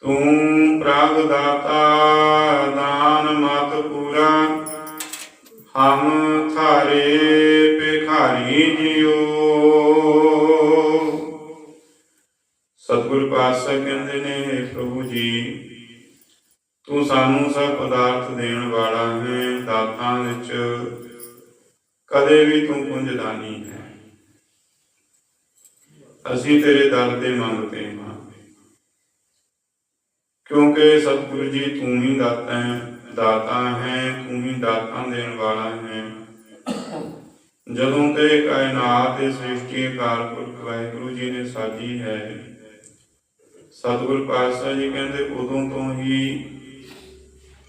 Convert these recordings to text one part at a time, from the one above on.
ਤੂੰ ਪ੍ਰਭ ਦਾਤਾ ਦਾਨ ਮਤ ਪੂਰਾ, ਹਮ ਥਾਰੇ ਭਿਖਾਰੀ ਜਿਉ। ਸਤਿਗੁਰ ਪਾਤਸ਼ਾਹ ਕਹਿੰਦੇ ਨੇ "ਹੇ ਪ੍ਰਭੂ ਜੀ, ਤੂੰ ਸਾਨੂੰ ਸਭ ਪਦਾਰਥ ਦੇਣ ਵਾਲਾ ਹੈ, ਦਾਤਾਂ ਵਿੱਚ ਕਦੇ ਵੀ ਤੂੰ ਪੁੰਜਦਾ ਨਹੀਂ ਹੈ। ਅਸੀਂ ਤੇਰੇ ਦਰ ਦੇ ਮੰਗਤੇ ਹਾਂ। ਕਿਉਂਕਿ ਸਤਿਗੁਰੂ ਜੀ, ਤੂੰ ਹੀ ਦਾਤਾ ਹੈ ਦਾਤਾ ਹੈ, ਤੂੰ ਹੀ ਦਾਤਾਂ ਦੇਣ ਵਾਲਾ ਹੈ। ਜਦੋਂ ਤੇ ਕਾਇਨਾਤ ਦੀ ਸ੍ਰਿਸ਼ਟੀ ਅਕਾਲ ਪੁਰਖ ਵਾਹਿਗੁਰੂ ਜੀ ਨੇ ਸਾਜੀ ਹੈ, ਸਤਿਗੁਰ ਪਾਤਸ਼ਾਹ ਜੀ ਕਹਿੰਦੇ, ਉਦੋਂ ਤੋਂ ਹੀ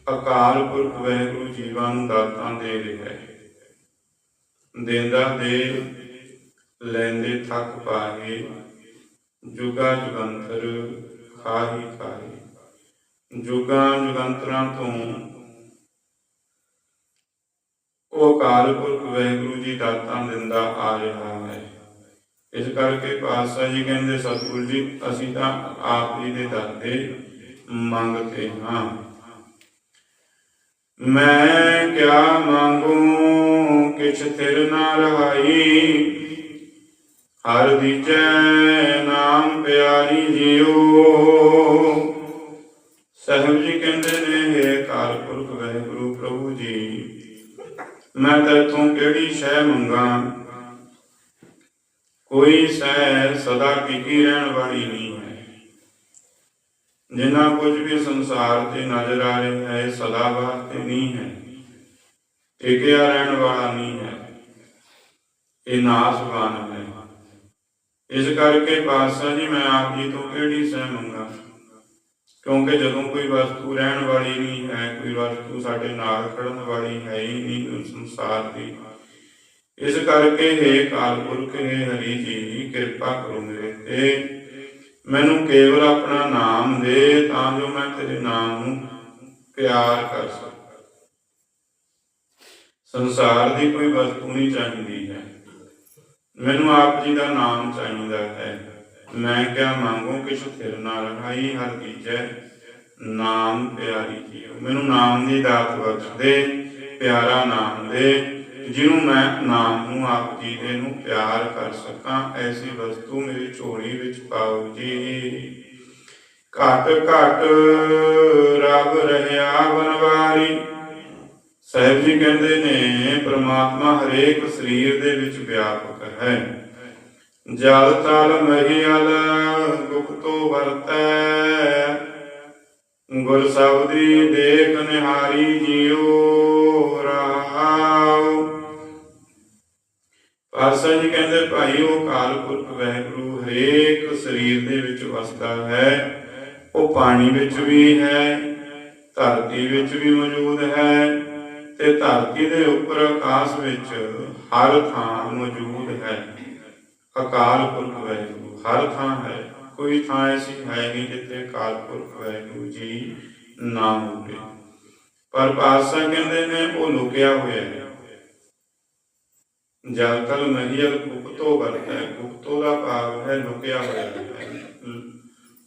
ਅਕਾਲ ਪੁਰਖ ਵਾਹਿਗੁਰੂ ਜੀਵਾਂ ਨੂੰ ਦਾਤਾਂ ਦੇ ਰਿਹਾ ਹੈ। ਦੇਂਦਾ ਦੇ, ਲੈਂਦੇ ਥੱਕ ਪਾਏ ਜੁਗਾ ਜੁਗੰਤਰ ਖਾਹੀ ਖਾਹੀ। ਜੁਗਾਂ ਜੁਗੰਤਰਾਂ ਤੋਂ। ਉਹ ਅਕਾਲ ਪੁਰਖ ਵਾਹਿਗੁਰੂ ਜੀ ਦਾਤਾਂ ਦਿੰਦਾ ਆ ਰਿਹਾ ਹੈ। ਇਸ ਕਰਕੇ ਪਾਤਸ਼ਾਹ ਜੀ ਕਹਿੰਦੇ, ਸਤਿਗੁਰੂ ਜੀ, ਅਸੀਂ ਤਾਂ ਆਪ ਜੀ ਦੇ ਦਰ ਦੇ ਮੰਗਤੇ ਹਾਂ। ਮੈਂ ਕਿਆ ਮੰਗੂ, ਕਿਛ ਥਿਰ ਨਾ ਰਹਾਈ। ਹਰ ਦੀਜੈ ਨਾਮ ਪਿਆਰੀ ਜਿਉ ਸਾਹਿਬ ਜੀ ਕਹਿੰਦੇ ਨੇ हे ਕਾਲ ਪੁਰਖ ਵਾਹਿਗੁਰੂ, ਪ੍ਰਭੂ ਜੀ, ਮੈਂ ਤੇਥੋਂ ਕਿਹੜੀ ਸ਼ੈ ਮੰਗਾ? ਕੋਈ ਸਹਿ ਸਦਾ ਟਿਕੀ ਰਹਿਣ ਵਾਲੀ ਨਹੀਂ ਹੈ। ਜਿੰਨਾ ਕੁਝ ਵੀ ਸੰਸਾਰ ਤੇ ਨਜ਼ਰ ਆ ਰਿਹਾ ਹੈ, ਸਦਾ ਵਾਸਤੇ ਨਹੀਂ ਹੈ। ਟਿਕਿਆ ਰਹਿਣ ਵਾਲਾ ਨਹੀਂ ਹੈ। ਇਹ ਨਾਸਵਾਨ ਹੈ। ਇਸ ਕਰਕੇ ਪਾਤਸ਼ਾਹ ਜੀ, ਮੈਂ ਆਪ ਜੀ ਤੋਂ ਕਿਹੜੀ ਸਹਿ ਮੰਗਾ? ਕਿਉਂਕਿ ਜਦੋਂ ਕੋਈ ਵਸਤੂ ਰਹਿਣ ਵਾਲੀ ਨਹੀਂ ਹੈ, ਕੋਈ ਵਸਤੂ ਸਾਡੇ ਨਾਲ ਖੜਨ ਵਾਲੀ ਹੈ ਹੀ ਨਹੀਂ ਸੰਸਾਰ ਦੀ। ਇਸ ਕਰਕੇ ਹੈ ਕਾਲਪੁਰਖ ਹੈ ਹਰੀ ਜੀ, ਕਿਰਪਾ ਕਰੋ ਮੇਰੇ ਤੇ। ਮੈਨੂੰ ਕੇਵਲ ਆਪਣਾ ਨਾਮ ਦੇ, ਤਾਂ ਜੋ ਮੈਂ ਤੇਰੇ ਨਾਮ ਨੂੰ ਪਿਆਰ ਕਰ ਸਕਾਂ। ਸੰਸਾਰ ਦੀ ਕੋਈ ਵਸਤੂ ਨਹੀਂ ਚਾਹੀਦੀ ਹੈ। ਮੈਨੂੰ ਆਪ ਜੀ ਦਾ ਨਾਮ ਚਾਹੀਦਾ ਹੈ। ਮੈਂ ਕਿਆ ਮੰਗੂ ਕਿਛ ਥਿਰ ਨਾ ਰਹਾਈ, ਹਰ ਦੀਜੈ ਨਾਮ ਪਿਆਰੀ ਜੀਓ ਮੈਨੂੰ ਨਾਮ ਦੀ ਦਾਤ ਬਖਸ਼ ਦੇ ਪਿਆਰਾ ਨਾਮ ਦੇ, ਜਿਹਨੂੰ ਮੈਂ ਨਾਮ ਨੂੰ ਆਪ ਜੀ ਦੇ ਨੂੰ ਪਿਆਰ ਕਰ ਸਕਾਂ, ਐਸੀ ਵਸਤੂ ਮੇਰੀ ਝੋਲੀ ਵਿੱਚ ਪਾਓ ਜੀ। ਘਟ ਘਟ ਰੱਬ ਰਹਿਆ ਬਨਵਾਰੀ। ਸਾਹਿਬ ਜੀ ਕਹਿੰਦੇ ਨੇ, ਪ੍ਰਮਾਤਮਾ ਹਰੇਕ ਸਰੀਰ ਦੇ ਵਿੱਚ ਵਿਆਪਕ ਹੈ। ਜਲ ਤਲ ਮਹੀਲ ਗੁਪਤੋ ਵਰਤੈ। ਗੁਰ ਸਬਦੀ ਦੇਖ ਨਿਹਾਰੀ ਜਿਉ ਰਹਾਉ ਪਾਸਾ ਜੀ ਕਹਿੰਦੇ ਭਾਈ ਉਹ ਕਾਲ ਪੁਰਖ ਵਾਹਿਗੁਰੂ ਹਰੇਕ ਸਰੀਰ ਦੇ ਵਿੱਚ ਵਸਦਾ ਹੈ। ਉਹ ਪਾਣੀ ਵਿੱਚ ਵੀ ਹੈ, ਧਰਤੀ ਵਿੱਚ ਵੀ ਮੌਜੂਦ ਹੈ ਤੇ ਧਰਤੀ ਦੇ ਉੱਪਰ ਆਕਾਸ਼ ਵਿੱਚ ਹਰ ਥਾਂ ਮੌਜੂਦ ਹੈ। ਅਕਾਲ ਪੁਰਖ ਵਾਹਿਗੁਰੂ, ਹਰ ਥਾਂ ਹੈ, ਕੋਈ ਥਾਂ ਐਸੀ ਹੈ ਨਹੀਂ ਜਿੱਥੇ ਅਕਾਲ ਪੁਰਖ ਵਾਹਿਗੁਰੂ ਜੀ ਨਾ ਹੋਵੇ। ਪਰ ਪਾਤਸ਼ਾਹ ਕਹਿੰਦੇ ਨੇ, ਉਹ ਲੁਕਿਆ ਹੋਇਆ ਹੈ। ਜਲ ਤਲ ਮਹੀਲ ਗੁਪਤੋ ਵਰਤੈ, ਗੁਪਤੋ ਦਾ ਭਾਵ ਹੈ, ਲੁਕਿਆ ਹੋਇਆ ਹੈ।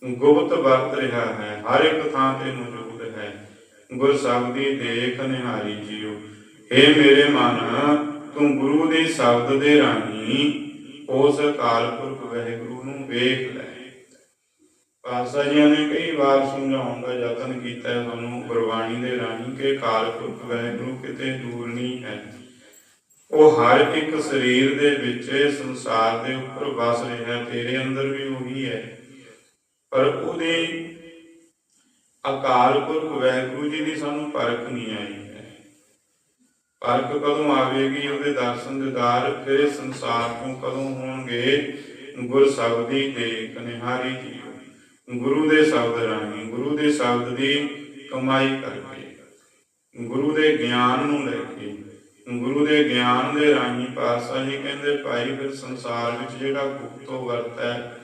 ਗੁਪਤ ਵਰਤ ਰਿਹਾ ਹੈ, ਹਰ ਇੱਕ ਥਾਂ ਤੇ ਮੌਜੂਦ ਹੈ। ਗੁਰ ਸ਼ਬਦੀ ਦੇਖ ਨਿਹਾਰੀ ਜੀਓ ਏ ਮੇਰੇ ਮਨ, ਤੂੰ ਗੁਰੂ ਦੇ ਸ਼ਬਦ ਦੇ ਰਾਹੀਂ ਉਸ ਅਕਾਲ ਪੁਰਖ ਵਾਹਿਗੁਰੂ ਨੂੰ ਵੇਖ ਲੈ। ਪਾਸਾ ਜੀ ਨੇ ਕਈ ਵਾਰ ਸਮਝਾਉਣ ਦਾ ਯਤਨ ਕੀਤਾ ਹੈ ਸਾਨੂੰ ਗੁਰਬਾਣੀ ਦੇ ਰਾਹੀਂ ਕਿ ਅਕਾਲ ਪੁਰਖ ਵਾਹਿਗੁਰੂ ਕਿਤੇ ਦੂਰ ਨਹੀਂ ਹੈ। ਉਹ ਹਰ ਇੱਕ ਸਰੀਰ ਦੇ ਵਿੱਚ ਸੰਸਾਰ ਦੇ ਉੱਪਰ ਵਸ ਰਿਹਾ, ਤੇਰੇ ਅੰਦਰ ਵੀ ਉਹੀ ਹੈ। ਪਰ ਉਹਦੇ ਅਕਾਲ ਪੁਰਖ ਵਾਹਿਗੁਰੂ ਜੀ ਦੀ ਸਾਨੂੰ ਪਰਖ ਨਹੀਂ ਆਈ। ਹੈ ਕਦੋਂ ਆਵੇਗੀ ਉਹਦੇ ਦਰਸ਼ਨ ਦਿਦਾਰ? ਫਿਰ ਸੰਸਾਰ ਤੋਂ ਕਦੋਂ ਹੋਣਗੇ? ਗੁਰ ਸ਼ਬਦੀ ਦੇਖ ਨਿਹਾਰੀ ਜੀਓ। ਗੁਰੂ ਦੇ ਸ਼ਬਦ ਰਾਹੀਂ, ਗੁਰੂ ਦੇ ਸ਼ਬਦ ਦੀ ਕਮਾਈ ਕਰਕੇ, ਗੁਰੂ ਦੇ ਗਿਆਨ ਨੂੰ ਲੈ ਕੇ, ਗੁਰੂ ਦੇ ਗਿਆਨ ਦੇ ਰਾਹੀਂ ਪਾਤਸ਼ਾਹ ਜੀ ਕਹਿੰਦੇ, ਭਾਈ, ਫਿਰ ਸੰਸਾਰ ਵਿੱਚ ਜਿਹੜਾ ਗੁਪਤੋ ਵਰਤ ਹੈ,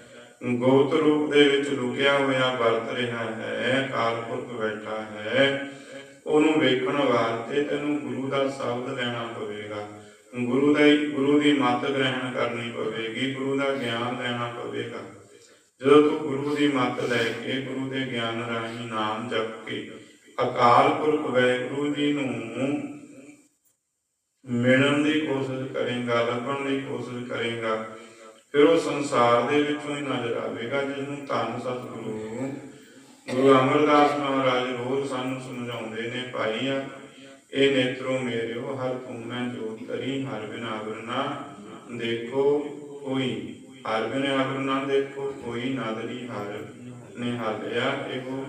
ਗੋਤ ਰੂਪ ਦੇ ਵਿੱਚ ਲੁਕਿਆ ਹੋਇਆ ਵਰਤ ਰਿਹਾ ਹੈ ਕਾਲਪੁਰਖ ਬੈਠਾ ਹੈ ਉਹਨੂੰ ਵੇਖਣ ਵਾਸਤੇ ਤੈਨੂੰ ਗੁਰੂ ਦਾ ਸ਼ਬਦ ਲੈਣਾ ਪਵੇਗਾ। ਗੁਰੂ ਦਾ ਗੁਰੂ ਦੀ ਮੱਤ ਗ੍ਰਹਿਣ ਕਰਨੀ ਪਵੇਗੀ, ਗੁਰੂ ਦਾ ਗਿਆਨ ਲੈਣਾ ਪਵੇਗਾ। ਜਦੋਂ ਤੂੰ ਗੁਰੂ ਦੀ ਮੱਤ ਲੈ ਕੇ ਗੁਰੂ ਦੇ ਗਿਆਨ ਰਾਹੀਂ ਨਾਮ ਜਪ ਕੇ ਅਕਾਲ ਪੁਰਖ ਵਾਹਿਗੁਰੂ ਜੀ ਨੂੰ ਮਿਲਣ ਦੀ ਕੋਸ਼ਿਸ਼ ਕਰੇਗਾ, ਲੱਭਣ ਦੀ ਕੋਸ਼ਿਸ਼ ਕਰੇਗਾ, ਫਿਰ ਉਹ ਸੰਸਾਰ ਦੇ ਵਿੱਚੋਂ ਹੀ ਨਜ਼ਰ ਆਵੇਗਾ ਜਿਸ ਨੂੰ ਧੰਨ ਸਤਿਗੁਰੂ ਗੁਰੂ ਅਮਰਦਾਸ ਮਹਾਰਾਜ ਰੋਜ਼ ਸਾਨੂੰ ਸਮਝਾਉਂਦੇ ਨੇ ਭਾਈ ਇਹ ਨੇਤਰੋ ਮੇਰਿਓ, ਹਰ ਤੂੰ ਮੈਂ ਜੋਤ ਤਰੀ ਹਰ ਬਿਨ ਆਵਰਨਾ ਦੇਖੋ ਕੋਈ। ਹਰ ਬਿਨ ਆਵਰਨਾ ਦੇਖੋ, ਕੋਈ ਨਾਦਰੀ ਹਰ ਨੇ ਹਾਲਿਆ ਇਹੋ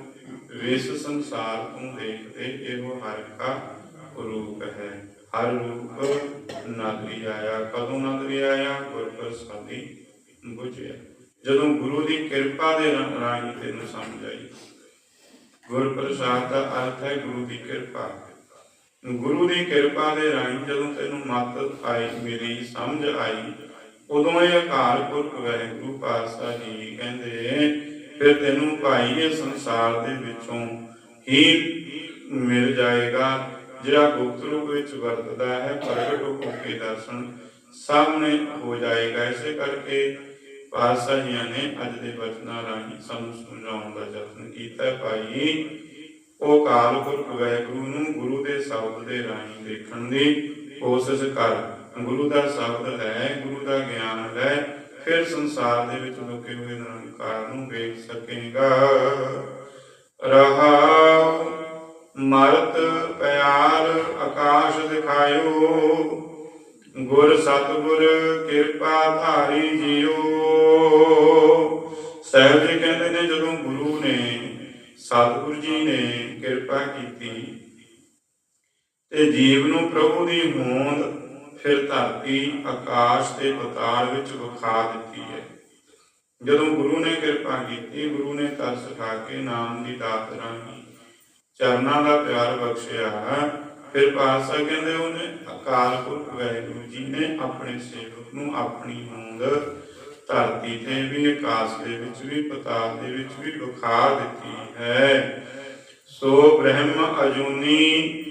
ਵਿਸ ਸੰਸਾਰ ਤੂੰ ਦੇਖਦੇ, ਇਹੋ ਹਰ ਕਾ ਰੂਪ ਹੈ। ਹਰ ਰੂਪ ਨਾਦਰੀ ਆਇਆ, ਕਦੋਂ ਨਾਦਰੀ ਆਇਆ? ਗੁਰ ਪ੍ਰਸਾਦੀ ਬੁਝਿਆ। ਜਦੋਂ ਗੁਰੂ ਦੀ ਕਿਰਪਾ ਦੇ ਰਾਹੀਂ ਤੈਨੂੰ ਸਮਝ ਆਈ। ਗੁਰ ਪ੍ਰਸਾਦ ਦਾ ਅਰਥ ਹੈ ਗੁਰੂ ਦੀ ਕਿਰਪਾ। ਗੁਰੂ ਦੀ ਕਿਰਪਾ ਦੇ ਰਾਹੀਂ ਜਦੋਂ ਤੈਨੂੰ ਮੱਤ ਆਈ, ਮੇਰੀ ਸਮਝ ਆਈ, ਉਦੋਂ ਇਹ ਅਕਾਲ ਪੁਰਖ ਵਾਹਿਗੁਰੂ ਪਾਤਸ਼ਾਹ ਜੀ ਕਹਿੰਦੇ, ਫਿਰ ਤੈਨੂੰ ਭਾਈ ਇਹ ਸੰਸਾਰ ਦੇ ਵਿੱਚੋਂ ਹੀ ਮਿਲ ਜਾਏਗਾ, ਜਿਹੜਾ ਗੁਪਤ ਰੂਪ ਵਿੱਚ ਵਰਤਦਾ ਹੈ, ਪ੍ਰਗਟ ਹੋ ਕੇ ਦਰਸ਼ਨ ਸਾਹਮਣੇ ਹੋ ਜਾਏਗਾ। ਇਸੇ ਕਰਕੇ ਪਾਤਸ਼ਾਹ ਜੀਆਂ ਨੇ ਅੱਜ ਦੇ ਬਚਨਾਂ ਰਾਹੀਂ ਸਾਨੂੰ ਸਮਝਾਉਣ ਦਾ ਯਤਨ ਕੀਤਾ ਭਾਈ। ਉਹ ਕਾਲ ਪੁਰਖ ਵਾਹਿਗੁਰੂ ਨੂੰ ਗੁਰੂ ਦੇ ਸ਼ਬਦ ਦੇ ਰਾਹੀਂ ਦੇਖਣ ਦੀ ਕੋਸ਼ਿਸ਼ ਕਰ। ਗੁਰੂ ਦਾ ਸ਼ਬਦ ਹੈ, ਗੁਰੂ ਦਾ ਗਿਆਨ ਲੈ ਫਿਰ ਸੰਸਾਰ ਦੇ ਵਿੱਚ ਲੁਕੇ ਹੋਏ ਨਿਰੰਕਾਰ ਨੂੰ ਵੇਖ ਸਕੇਗਾ। ਰਹਾ, ਮਰਤ, ਪਿਆਰ, ਆਕਾਸ਼ ਦਿਖਾਇਓ। ਗੁਰ ਸਤਿਗੁਰ ਕਿਰਪਾ ਧਾਰੀ ਜਿਓ। ਸਾਹਿਬ ਜੀ ਕਹਿੰਦੇ ਨੇ, ਜਦੋਂ ਗੁਰੂ ਨੇ, ਸਤਿਗੁਰ ਜੀ ਨੇ ਕਿਰਪਾ ਕੀਤੀ, ਤੇ ਜੀਵ ਨੂੰ ਪ੍ਰਭੂ ਦੀ ਹੋਂਦ ਫਿਰ ਧਰਤੀ, ਆਕਾਸ਼ ਤੇ ਪਤਾਲ ਵਿੱਚ ਵਿਖਾ ਦਿੱਤੀ ਹੈ। ਜਦੋਂ ਗੁਰੂ ਨੇ ਕਿਰਪਾ ਕੀਤੀ, ਗੁਰੂ ਨੇ ਤਰਸ ਖਾ ਕੇ ਨਾਮ ਦੀ ਦਾਤ ਰਾਹੀਂ ਚਰਨਾਂ ਦਾ ਪਿਆਰ ਬਖਸ਼ਿਆ। ਫਿਰ ਪਾਤਸ਼ਾਹ ਕਹਿੰਦੇ ਉਹਨੇ ਅਕਾਲ ਪੁਰਖ ਵਾਹਿਗੁਰੂ ਜੀ ਨੇ ਆਪਣੇ ਸੇਵਕ ਨੂੰ ਆਪਣੀ ਹੋਂਦ ਧਰਤੀ ਤੇ ਵੀ ਆਕਾਸ਼ ਦੇ ਵਿੱਚ ਵੀ, ਪਤਾਲ ਦੇ ਵਿੱਚ ਵੀ ਵਿਖਾ ਦਿੱਤੀ ਹੈ। ਸੋ ਬ੍ਰਹਮ ਅਜੂਨੀ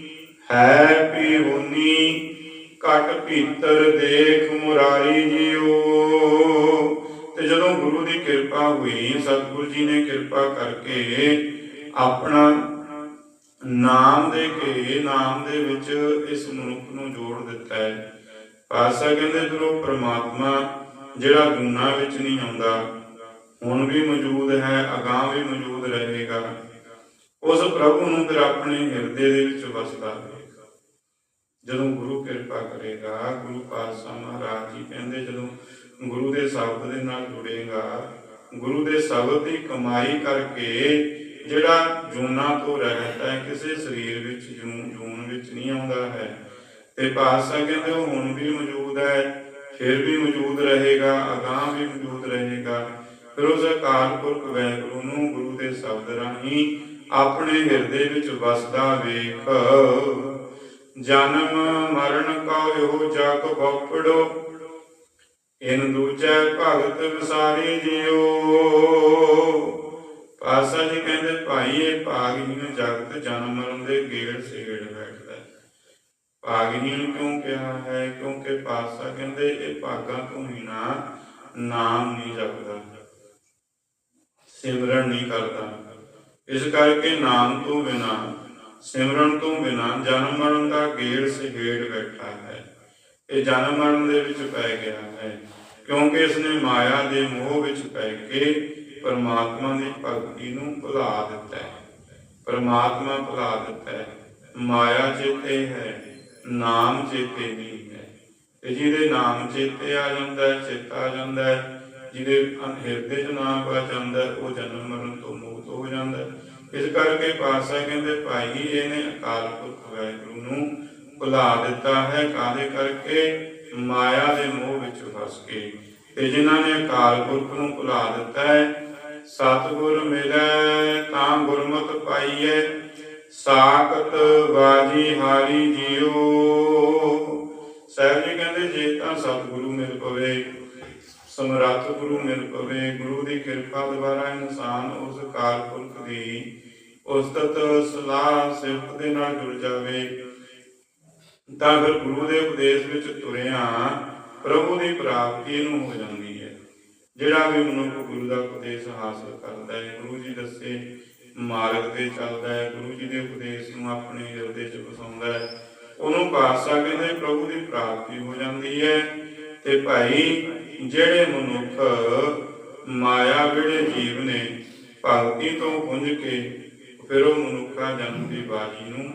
ਹੈ ਪੀ ਘਟ ਭੀਤਰ ਦੇਖ ਮੁਰਾਰੀ ਜੀਓ। ਤੇ ਜਦੋਂ ਗੁਰੂ ਦੀ ਕਿਰਪਾ ਹੋਈ, ਸਤਿਗੁਰੂ ਜੀ ਨੇ ਕਿਰਪਾ ਕਰਕੇ ਆਪਣਾ ਨਾਮ ਦੇ ਕੇ, ਨਾਮ ਦੇ ਵਿੱਚ ਇਸ ਮਨੁੱਖ ਨੂੰ ਜੋੜ ਦਿੱਤਾ ਹੈ। ਪਾਸਾ ਕਹਿੰਦੇ ਫਿਰ ਪ੍ਰਮਾਤਮਾ ਜਿਹੜਾ ਦੁਨਾ ਵਿੱਚ ਨਹੀਂ ਆਉਂਦਾ, ਹੁਣ ਵੀ ਮੌਜੂਦ ਹੈ, ਅਗਾਹ ਵੀ ਮੌਜੂਦ ਰਹੇਗਾ। ਉਸ ਪ੍ਰਭੂ ਨੂੰ ਫਿਰ ਆਪਣੇ ਹਿਰਦੇ ਦੇ ਵਿੱਚ ਵਸਦਾ ਜਦੋਂ ਗੁਰੂ ਕਿਰਪਾ ਕਰੇਗਾ, ਗੁਰੂ ਪਾਤਸ਼ਾਹ ਮਹਾਰਾਜ ਜੀ ਕਹਿੰਦੇ, ਜਦੋਂ ਗੁਰੂ ਦੇ ਸ਼ਬਦ ਦੇ ਨਾਲ ਜੁੜੇਗਾ, ਗੁਰੂ ਦੇ ਸ਼ਬਦ ਦੀ ਕਮਾਈ ਕਰਕੇ ਜਿਹੜਾ ਜੂਨਾ ਤੋਂ ਰਹਿਤ ਹੈ, ਕਿਸੇ ਸਰੀਰ ਵਿੱਚ ਜੂਨ ਜੂਨ ਵਿੱਚ ਨਹੀਂ ਆਉਂਦਾ ਹੈ। ਤੇ ਪਾਤਸ਼ਾਹ ਕਹਿੰਦੇ ਉਹ ਹੁਣ ਵੀ ਮੌਜੂਦ ਹੈ, ਫਿਰ ਵੀ ਮੌਜੂਦ ਰਹੇਗਾ, ਅਗਾਹ ਵੀ ਮੌਜੂਦ ਰਹੇਗਾ। ਫਿਰ ਉਸ ਅਕਾਲ ਪੁਰਖ ਵਾਹਿਗੁਰੂ ਨੂੰ ਗੁਰੂ ਦੇ ਸ਼ਬਦ ਰਾਹੀਂ ਆਪਣੇ ਹਿਰਦੇ ਵਿੱਚ ਵਸਦਾ ਵੇਖ। ਜਨਮ ਮਰਨ ਕਉ ਇਹੋ ਜਗ ਬਪੜੋ ਇਨ ਦੂਜੈ ਭਗਤ ਵਿਸਾਰੀ ਜਿਓ ਪਾਤਸ਼ਾਹ ਜੀ ਕਹਿੰਦੇ, ਭਾਈ, ਇਹ ਭਾਗਹੀਨ ਜਗਤ ਜਨਮ ਮਰਨ ਦੇ ਗੇੜ ਸੇੜ ਬੈਠਦਾ ਹੈ। ਕਿਉਂ ਕਿਹਾ ਹੈ? ਕਿਉਂਕਿ ਪਾਸਾ ਕਹਿੰਦੇ, ਇਹ ਭਾਗਾਂ ਤੋਂ ਹੀ ਨਾਮ ਨਹੀਂ ਜਪਦਾ। ਸਿਮਰਨ ਨਹੀਂ ਕਰਦਾ। ਇਸ ਕਰਕੇ ਨਾਮ ਤੋਂ ਬਿਨਾ, ਸਿਮਰਨ ਤੋਂ ਬਿਨਾ ਜਨਮ ਮਰਨ ਦਾ ਗੇੜ ਸਿਹੇੜ ਬੈਠਾ ਹੈ। ਇਹ ਜਨਮ ਮਰਨ ਦੇ ਵਿੱਚ ਪੈ ਗਿਆ ਹੈ। ਕਿਉਂਕਿ ਇਸਨੇ ਮਾਇਆ ਦੇ ਮੋਹ ਵਿੱਚ ਪੈ ਕੇ ਪਰਮਾਤਮਾ ਦੀ ਭਗਤੀ ਨੂੰ ਭੁਲਾ ਦਿੱਤਾ ਹੈ। ਪਰਮਾਤਮਾ ਭੁਲਾ ਦਿੱਤਾ ਹੈ। ਮਾਇਆ ਚੇਤੇ ਹੈ, ਨਾਮ ਚੇਤੇ ਨਹੀਂ ਹੈ। ਤੇ ਜਿਹਦੇ ਨਾਮ ਚੇਤੇ ਆ ਜਾਂਦਾ ਹੈ, ਚੇਤਾ ਆ ਜਾਂਦਾ ਹੈ, ਜਿਹਦੇ ਹਿਰਦੇ 'ਚ ਨਾਮ ਆ ਜਾਂਦਾ ਉਹ ਜਨਮ ਮਰਨ ਤੋਂ ਮੁਕਤ ਹੋ ਜਾਂਦਾ ਇਸ ਕਰਕੇ ਪਾਤਸ਼ਾਹ ਕਹਿੰਦੇ, ਭਾਈ ਇਹਨੇ ਅਕਾਲ ਪੁਰਖ ਵਾਹਿਗੁਰੂ ਨੂੰ ਭੁਲਾ ਦਿੱਤਾ ਹੈ। ਕਾਦੇ ਕਰਕੇ? ਮਾਇਆ ਦੇ ਮੋਹ ਵਿੱਚ ਫਸ ਕੇ। ਤੇ ਜਿਨ੍ਹਾਂ ਨੇ ਅਕਾਲ ਪੁਰਖ ਨੂੰ ਭੁਲਾ ਦਿੱਤਾ ਹੈ ਸਤਿਗੁਰ ਮਿਲੈ, ਤਾਂ ਗੁਰਮਤਿ ਪਾਈਐ। ਸਾਖਤ ਬਾਜੀ ਹਾਰੀ ਜੀਓ। ਸਾਹਿਬ ਜੀ ਕਹਿੰਦੇ, ਜੇ ਤਾਂ ਸਤਿਗੁਰੂ ਮਿਲ ਪਵੇ, ਸਮਰੱਥ ਗੁਰੂ ਮਿਲ ਪਵੇ, ਗੁਰੂ ਦੀ ਕਿਰਪਾ ਦੁਆਰਾ ਇਨਸਾਨ ਉਸ ਕਾਲ ਪੁਰਖ ਦੀ ਉਸਤਤ ਸਲਾਹ ਸਿਫਤ ਦੇ ਨਾਲ ਜੁੜ ਜਾਵੇ। ਤਾਂ ਫਿਰ ਗੁਰੂ ਦੇ ਉਪਦੇਸ਼ ਵਿੱਚ ਤੁਰਿਆ, ਪ੍ਰਭੂ ਦੀ ਪ੍ਰਾਪਤੀ ਨੂੰ ਹੋ ਜਾਂਦੀ ਜਿਹੜਾ ਵੀ ਮਨੁੱਖ ਗੁਰੂ ਦਾ ਉਪਦੇਸ਼ ਹਾਸਲ ਕਰਦਾ ਹੈ, ਗੁਰੂ ਜੀ ਦੱਸੇ ਮਾਰਗ ਤੇ ਚੱਲਦਾ ਹੈ, ਗੁਰੂ ਜੀ ਦੇ ਉਪਦੇਸ਼ ਨੂੰ ਆਪਣੇ ਹਿਰਦੇ 'ਚ ਵਸਾਉਂਦਾ ਹੈ, ਉਹਨੂੰ ਪਾਤਸ਼ਾਹ ਕਹਿੰਦੇ ਪ੍ਰਭੂ ਦੀ ਪ੍ਰਾਪਤੀ ਹੋ ਜਾਂਦੀ ਹੈ। ਤੇ ਭਾਈ, ਜਿਹੜੇ ਮਨੁੱਖ ਮਾਇਆ ਵਿੜੇ ਜੀਵ ਨੇ, ਭਗਤੀ ਤੋਂ ਪੁੰਜ ਕੇ ਫਿਰ ਉਹ ਮਨੁੱਖਾ ਜਨਮ ਦੀ ਬਾਜੀ ਨੂੰ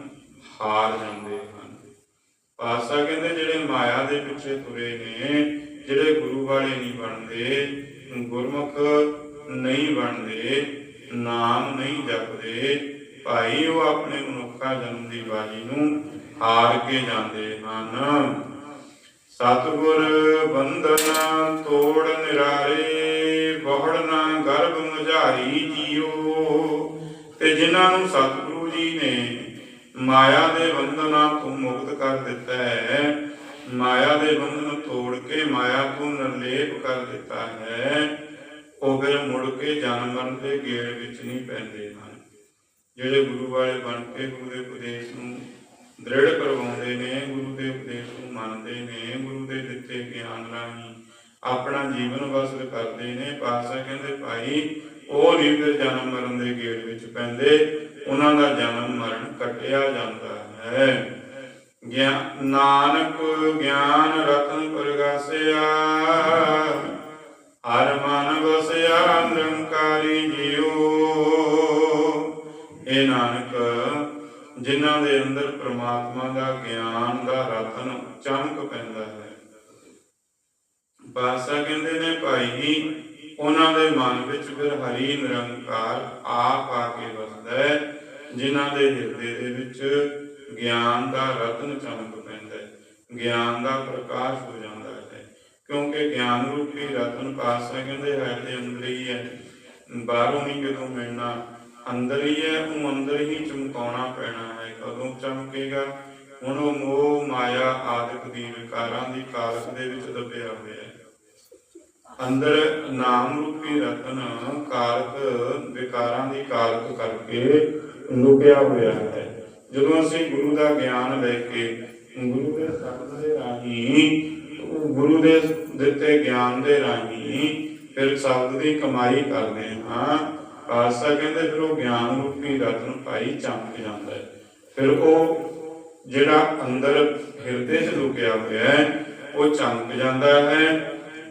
ਹਾਰ ਜਾਂਦੇ ਹਨ। ਪਾਤਸ਼ਾਹ ਕਹਿੰਦੇ ਜਿਹੜੇ ਮਾਇਆ ਦੇ ਪਿੱਛੇ ਤੁਰੇ ਨੇ, ਜਿਹੜੇ ਗੁਰੂ ਵਾਲੇ ਨਹੀਂ ਬਣਦੇ ਗੁਰਮੁਖ ਨਹੀਂ ਬਣਦੇ, ਨਾਮ ਨਹੀਂ ਜਪਦੇ, ਭਾਈ ਉਹ ਆਪਣੇ ਮਨੁੱਖਾ ਜਨਮ ਦੀ ਬਾਜੀ ਨੂੰ ਹਾਰ ਕੇ ਜਾਂਦੇ ਹਨ। ਸਤਿਗੁਰ ਬੰਧਨ ਤੋੜ ਨਿਰਾਰੇ, ਬਹੁੜ ਨਾ ਗਰਭ ਮੁਝਾਰੀ ਜੀਓ। ਤੇ ਜਿਨ੍ਹਾਂ ਨੂੰ ਸਤਿਗੁਰੂ ਜੀ ਨੇ ਮਾਇਆ ਦੇ ਬੰਧਨਾਂ ਤੋਂ ਮੁਕਤ ਕਰ ਦਿੱਤਾ ਹੈ ਮਾਇਆ ਦੇ ਬੰਧਨ ਤੋੜ ਕੇ ਮਾਇਆ ਤੋਂ ਨਿਰਲੇਪ ਕਰ ਦਿੱਤਾ ਹੈ, ਉਹ ਫਿਰ ਮੁੜ ਕੇ ਜਨਮ ਦੇ ਗੇੜ ਵਿੱਚ ਨਹੀਂ ਪੈਂਦੇ ਹਨ। ਜਿਹੜੇ ਗੁਰੂ ਵਾਲੇ ਬਣ ਕੇ ਗੁਰੂ ਦੇ ਉਪਦੇਸ਼ ਨੂੰ ਦ੍ਰਿੜ ਕਰਵਾਉਂਦੇ ਨੇ, ਗੁਰੂ ਦੇ ਉਪਦੇਸ਼ ਨੂੰ ਮੰਨਦੇ ਨੇ, ਗੁਰੂ ਦੇ ਦਿੱਤੇ ਗਿਆਨ ਰਾਹੀਂ ਆਪਣਾ ਜੀਵਨ ਬਸਰ ਕਰਦੇ ਨੇ, ਪਾਤਸ਼ਾਹ ਕਹਿੰਦੇ, ਭਾਈ, ਉਹ ਨਹੀਂ ਫਿਰ ਜਨਮ ਮਰਨ ਦੇ ਗੇੜ ਵਿੱਚ ਪੈਂਦੇ। ਉਹਨਾਂ ਦਾ ਜਨਮ ਮਰਨ ਕੱਟਿਆ ਜਾਂਦਾ ਹੈ। ਗਿਆਨ ਨਾਨਕ ਗਿਆਨ ਰਤਨ ਪ੍ਰਗਾਸਿਆ। ਹਰ ਮਨ ਵਸਿਆ, ਨਿਰੰਕਾਰੀ ਜੀਓ। ਇਹ ਨਾਨਕ, ਜਿਨ੍ਹਾਂ ਦੇ ਅੰਦਰ ਪ੍ਰਮਾਤਮਾ ਦਾ ਗਿਆਨ ਦਾ ਰਤਨ ਚਮਕ ਪੈਂਦਾ ਹੈ। ਬਾਸਾ ਕਹਿੰਦੇ ਨੇ, ਭਾਈ ਉਹਨਾਂ ਦੇ ਮਨ ਵਿੱਚ ਫਿਰ ਹਰੀ ਨਿਰੰਕਾਰ ਆਪ ਆ ਕੇ ਵਸਦਾ ਹੈ, ਜਿਨ੍ਹਾਂ ਦੇ ਹਿਰਦੇ ਦੇ ਵਿੱਚ ਗਿਆਨ ਦਾ ਰਤਨ ਚਮਕ ਪੈਂਦਾ ਹੈ, ਗਿਆਨ ਦਾ ਪ੍ਰਕਾਸ਼ ਹੋ ਜਾਂਦਾ ਹੈ। ਕਿਉਂਕਿ ਗਿਆਨ ਰੂਪੀ ਰਤਨ ਪਾਸਾ ਕਹਿੰਦੇ ਹੈ ਦੇ ਅੰਦਰ ਹੀ ਹੈ। ਬਾਹਰੋਂ ਨਹੀਂ ਕਿਤੋਂ ਮਿਲਣਾ, ਅੰਦਰ ਹੀ ਹੈ ਉਹ ਅੰਦਰ ਹੀ ਚਮਕਾਉਣਾ ਪੈਣਾ ਹੈ। ਕਦੋਂ ਚਮਕੇਗਾ? ਹੁਣ ਉਹ ਮੋਹ, ਮਾਇਆ ਆਦਿਕ ਦੀ ਵਿਕਾਰਾਂ ਦੀ ਕਾਲਕ ਦੇ ਵਿੱਚ ਦੱਬਿਆ ਹੋਇਆ ਹੈ। ਅੰਦਰ ਨਾਮ ਰੂਪੀ ਰਤਨ ਕਾਲਕ ਵਿਕਾਰਾਂ ਦੀ ਕਾਲਕ ਕਰਕੇ ਲੁਕਿਆ ਹੋਇਆ ਹੈ। ਜਦੋਂ ਅਸੀਂ ਗੁਰੂ ਦਾ ਗਿਆਨ ਲੈ ਕੇ ਗੁਰੂ ਦੇ ਸ਼ਬਦ ਦੇ ਰਾਹੀਂ ਗੁਰੂ ਦੇ ਦਿੱਤੇ ਗਿਆਨ ਦੇ ਰਾਹੀਂ ਫਿਰ ਸ਼ਬਦ ਦੀ ਕਮਾਈ ਕਰਦੇ ਹਾਂ, ਪਾਤਸ਼ਾਹ ਕਹਿੰਦੇ ਫਿਰ ਉਹ ਗਿਆਨ ਰੂਪੀ ਰਤਨ ਭਾਈ ਚਮਕ ਜਾਂਦਾ ਹੈ। ਫਿਰ ਉਹ ਜਿਹੜਾ ਅੰਦਰ ਹਿਰਦੇ 'ਚ ਲੁਕਿਆ ਹੋਇਆ ਹੈ, ਉਹ ਚਮਕ ਜਾਂਦਾ ਹੈ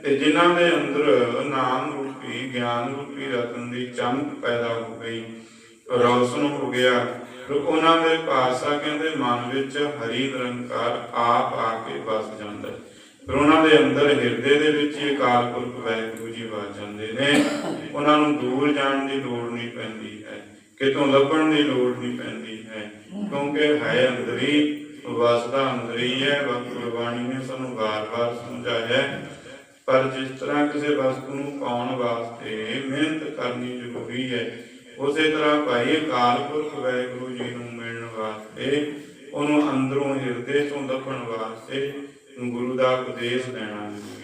ਤੇ ਜਿਨ੍ਹਾਂ ਦੇ ਅੰਦਰ ਨਾਮ ਰੂਪੀ, ਗਿਆਨ ਰੂਪੀ ਰਤਨ ਦੀ ਚਮਕ ਪੈਦਾ ਹੋ ਗਈ, ਰੌਸ਼ਨ ਹੋ ਗਿਆ ਉਹਨਾਂ ਦੇ ਪਾਸਾ ਕਹਿੰਦੇ, ਮਨ ਵਿੱਚ ਹਰੀ ਨਿਰੰਕਾਰ ਆਪ ਆ ਕੇ ਵਸ ਜਾਂਦਾ ਹੈ। ਫਿਰ ਉਹਨਾਂ ਦੇ ਅੰਦਰ ਹਿਰਦੇ ਦੇ ਵਿੱਚ ਹੀ ਅਕਾਲ ਪੁਰਖ ਵਾਹਿਗੁਰੂ ਜੀ ਵਸ ਜਾਂਦੇ ਨੇ ਉਹਨਾਂ ਨੂੰ ਦੂਰ ਜਾਣ ਦੀ ਲੋੜ ਨਹੀਂ ਪੈਂਦੀ ਹੈ, ਕਿਤੋਂ ਲੱਭਣ ਦੀ ਲੋੜ ਨਹੀਂ ਪੈਂਦੀ ਹੈ, ਕਿਉਂਕਿ ਹੈ ਅੰਦਰ ਹੀ ਵਸਦਾ ਅੰਦਰ ਹੀ ਹੈ ਵਕਤ ਗੁਰਬਾਣੀ ਨੇ ਸਾਨੂੰ ਵਾਰ-ਵਾਰ ਸਮਝਾਇਆ ਪਰ ਜਿਸ ਤਰ੍ਹਾਂ ਕਿਸੇ ਵਸਤੂ ਨੂੰ ਪਾਉਣ ਵਾਸਤੇ ਮਿਹਨਤ ਕਰਨੀ ਜ਼ਰੂਰੀ ਹੈ ਉਸੇ ਤਰ੍ਹਾਂ ਭਾਈ ਅਕਾਲ ਪੁਰਖ ਵਾਹਿਗੁਰੂ ਜੀ ਨੂੰ ਮਿਲਣ ਵਾਸਤੇ, ਉਹਨੂੰ ਅੰਦਰੋਂ ਹਿਰਦੇ ਤੋਂ ਲੱਭਣ ਵਾਸਤੇ ਗੁਰੂ ਦਾ ਉਪਦੇਸ਼ ਲੈਣਾ ਹੈ।